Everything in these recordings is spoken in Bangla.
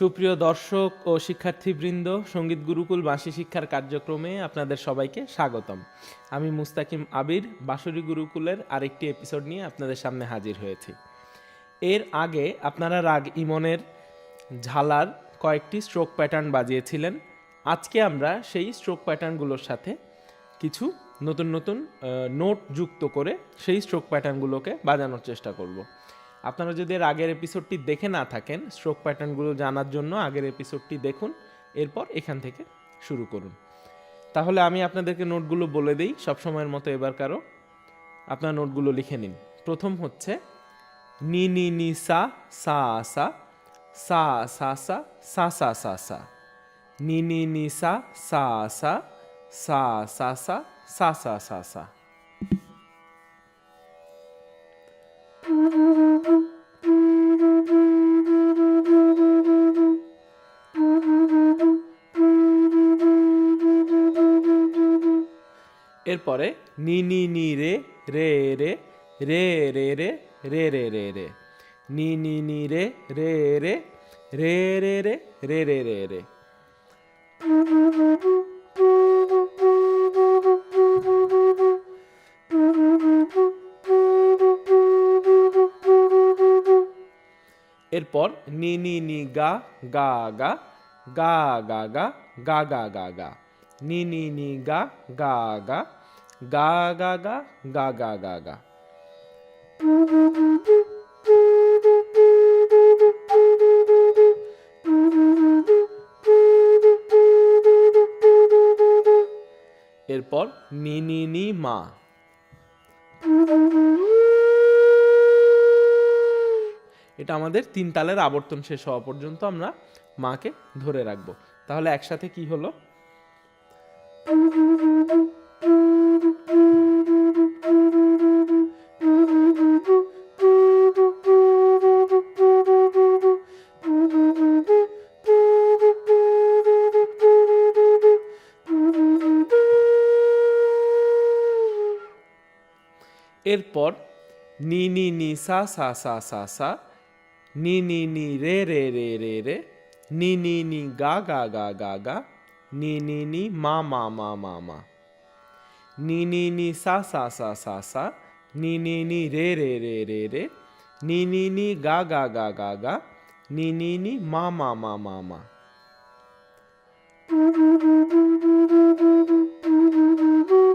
সুপ্রিয় দর্শক ও শিক্ষার্থীবৃন্দ, সংগীত গুরুকুল বাঁশি শিক্ষার কার্যক্রমে আপনাদের সবাইকে স্বাগতম। আমি মুস্তাকিম আবির, বাঁশুরি গুরুকুলের আরেকটি এপিসোড নিয়ে আপনাদের সামনে হাজির হয়েছি। এর আগে আপনারা রাগ ইমনের ঝালার কয়েকটি স্ট্রোক প্যাটার্ন বাজিয়েছিলেন। আজকে আমরা সেই স্ট্রোক প্যাটার্নগুলোর সাথে কিছু নতুন নতুন নোট যুক্ত করে সেই স্ট্রোক প্যাটার্নগুলোকে বাজানোর চেষ্টা করব। আপনারা যদি এর আগের এপিসোডটি দেখে না থাকেন স্ট্রোক প্যাটার্নগুলো জানার জন্য আগের এপিসোডটি দেখুন এরপর এখান থেকে শুরু করুন তাহলে আমি আপনাদেরকে নোটগুলো বলে দিই সবসময়ের মতো এবার কারও আপনার নোটগুলো লিখে নিন প্রথম হচ্ছে নি নি নি সা সা সা সা সা সা সা সা সা সা নি নি নি সা সা সা সা সা সা সা সা সা সা এরপরে নি নি নি রে রে রে রে রে রে রে রে রে রে নি নি নি রে রে রে রে রে রে রে রে রে রে এরপর নি নি নি গা গা গা গা গা গা গা গা গা গা নি নি নি গা গা গা গা গা গা গা গা গা গা এরপর নি নি নি, মা। এটা আমাদের তিন তালের আবর্তন শেষ হওয়া পর্যন্ত আমরা মাকে ধরে রাখব। তাহলে একসাথে কি হলো? এরপর নি নি নি, সা সা সা সা সা, নি নি নি, রে রে রে রে রে, নি নি নি, গা গা গা গা গা నీ నీ నీ మా మా మా మా మా నీ నీ నీ సా సా సా సా సా నీ నీ నీ రే రే రే రే రే నీ నీ నీ గా గా గా గా గా నీ నీ నీ మా మా మా మా మా Thank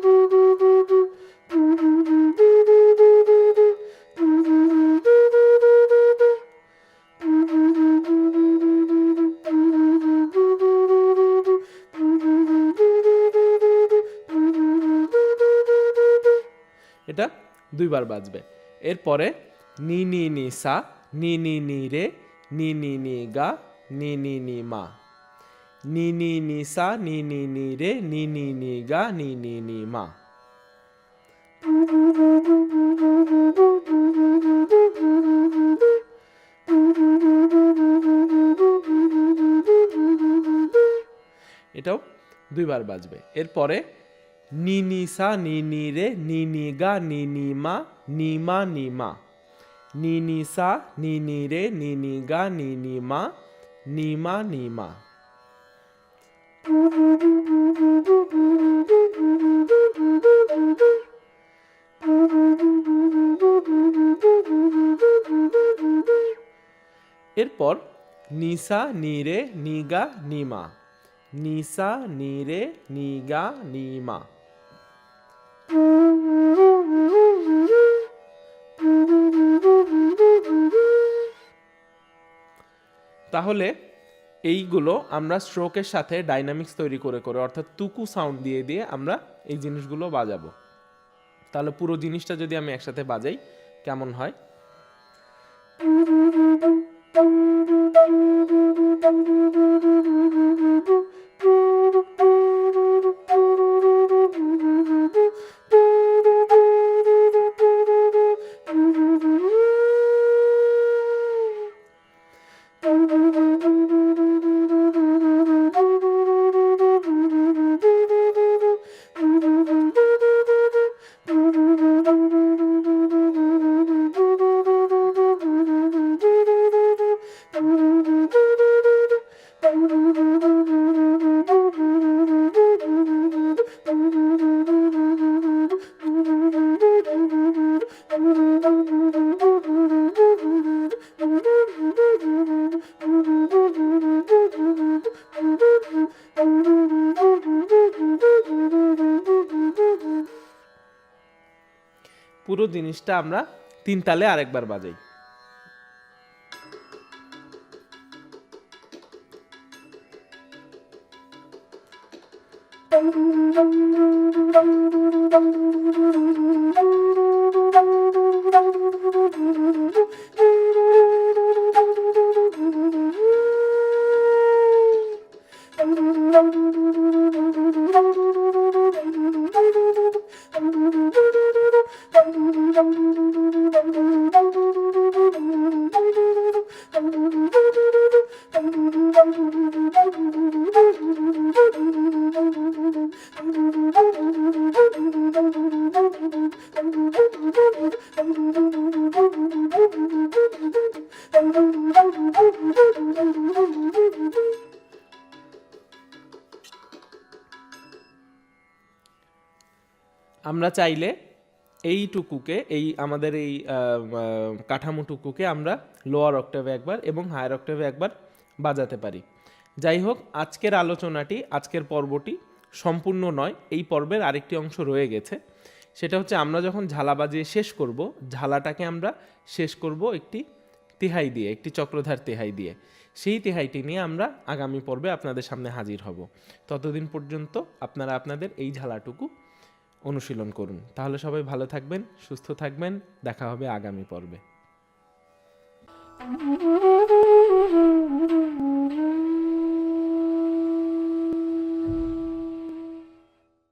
you. এটা দুইবার বাজবে এরপরে নি নি নি সা নি নি নি রে নি নি নি গা নি নি নি মা নি নি নি সা নি নি নি রে নি নি নি গা নি নি নি মা এটাও দুইবার বাজবে এরপরে নিনি সা নিনি রে নিনি গা নিনি মা নিমা নিমা নিনি সা নিনি রে নিনি গা নিনি মা নিমা নিমা এরপর নিসা নিরে নিগা নিমা। নিসা নিরে নিগা নিমা। তাহলে এইগুলো আমরা স্ট্রোকের সাথে ডাইনামিক্স তৈরি করে করে, অর্থাৎ তুকু সাউন্ড দিয়ে দিয়ে আমরা এই জিনিসগুলো বাজাবো। তাহলে পুরো জিনিসটা যদি আমি একসাথে বাজাই, কেমন হয়? পুরো জিনিসটা আমরা তিন তালে আরেকবার বাজাই। আমরা চাইলে এইটুকুকে, এই আমাদের এই কাঠামোটুকুকে আমরা লোয়ার অক্টেভে একবার এবং হায়ার অক্টেভে একবার বাজাতে পারি। যাই হোক, আজকের আলোচনাটি, আজকের পর্বটি সম্পূর্ণ নয়, এই পর্বের আরেকটি অংশ রয়ে গেছে। সেটা হচ্ছে আমরা যখন ঝালা বাজিয়ে শেষ করব, ঝালাটাকে আমরা শেষ করব একটি তিহাই দিয়ে, একটি চক্রধার তিহাই দিয়ে। সেই তিহাইটি নিয়ে আমরা আগামী পর্বে আপনাদের সামনে হাজির হব। ততদিন পর্যন্ত আপনারা আপনাদের এই ঝালাটুকু অনুশীলন করুন। তাহলে সবাই ভালো থাকবেন সুস্থ থাকবেন। দেখা হবে আগামী পর্বে।